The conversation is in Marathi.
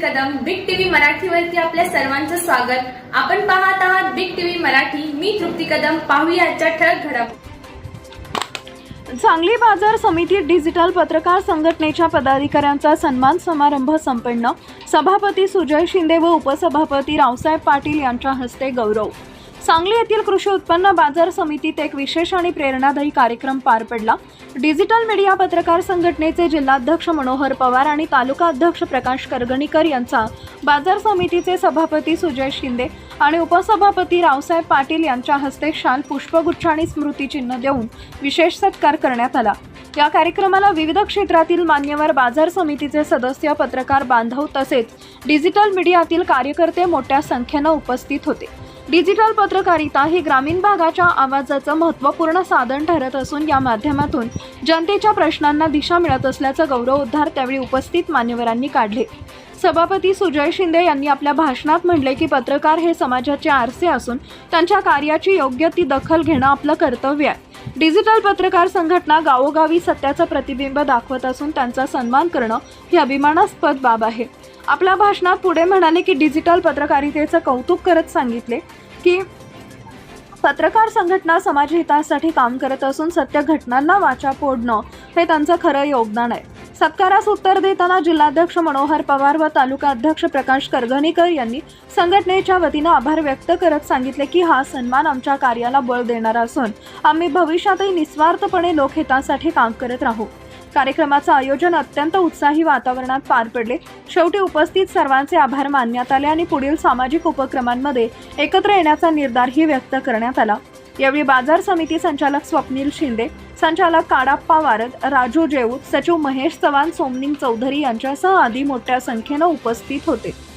मराठीवरती आपल्या सर्वांचं स्वागत. आपण पाहत आहात बिग टीव्ही मराठी. मी तृप्ती कदम. पाहूया आजच्या ठळक घडामोडी. सांगली बाजार समिती डिजिटल पत्रकार संघटनेच्या पदाधिकाऱ्यांचा सन्मान समारंभ संपन्न. सभापती सुजय शिंदे व उपसभापती रावसाहेब पाटील यांच्या हस्ते गौरव. सांगली येथील कृषी उत्पन्न बाजार समितीत एक विशेष आणि प्रेरणादायी कार्यक्रम पार पडला. डिजिटल मीडिया पत्रकार संघटनेचे जिल्हाध्यक्ष मनोहर पवार आणि तालुका अध्यक्ष प्रकाश करगणीकर यांचा बाजार समितीचे सभापती सुजय शिंदे आणि उपसभापती रावसाहेब पाटील यांच्या हस्ते शाल पुष्पगुच्छ आणि स्मृतिचिन्ह देऊन विशेष सत्कार करण्यात आला. या कार्यक्रमाला विविध क्षेत्रातील मान्यवर बाजार समितीचे सदस्य पत्रकार बांधव तसेच डिजिटल मीडियातील कार्यकर्ते मोठ्या संख्येनं उपस्थित होते. डिजिटल पत्रकारिता ही ग्रामीण भागाच्या आवाजाचं महत्त्वपूर्ण साधन ठरत असून या माध्यमातून जनतेच्या प्रश्नांना दिशा मिळत असल्याचं गौरव उद्धार त्यावेळी उपस्थित मान्यवरांनी काढले. सभापती सुजय शिंदे यांनी आपल्या भाषणात म्हणले की पत्रकार हे समाजाचे आरसे असून त्यांच्या कार्याची योग्य ती दखल घेणं आपलं कर्तव्य आहे. डिजिटल पत्रकार संघटना गावोगावी सत्याचं प्रतिबिंब दाखवत असून त्यांचा सन्मान करणं ही अभिमानास्पद बाब आहे. आपल्या भाषणात पुढे म्हणाले की डिजिटल पत्रकारितेचं कौतुक करत सांगितले की पत्रकार संघटना समाजहितासाठी काम करत असून सत्य घटनांना वाचा फोडणं हे त्यांचं खरं योगदान आहे. सत्कारास उत्तर देताना जिल्हाध्यक्ष मनोहर पवार व तालुका अध्यक्ष प्रकाश करगणीकर यांनी संघटनेच्या वतीनं आभार व्यक्त करत सांगितले की हा सन्मान आमच्या कार्याला बळ देणारा असून आम्ही भविष्यातही निस्वार्थपणे लोकहितासाठी काम करत राहू. कार्यक्रमाचं आयोजन अत्यंत उत्साही वातावरणात पार पडले. शेवटी उपस्थित सर्वांचे आभार मानण्यात आले आणि पुढील सामाजिक उपक्रमांमध्ये एकत्र येण्याचा निर्धारही व्यक्त करण्यात आला. यावेळी बाजार समिती संचालक स्वप्नील शिंदे संचालक काडाप्पा वारद राजू जेऊत सचिव महेश चव्हाण सोमनिंग चौधरी यांच्यासह आदी मोठ्या संख्येनं उपस्थित होते.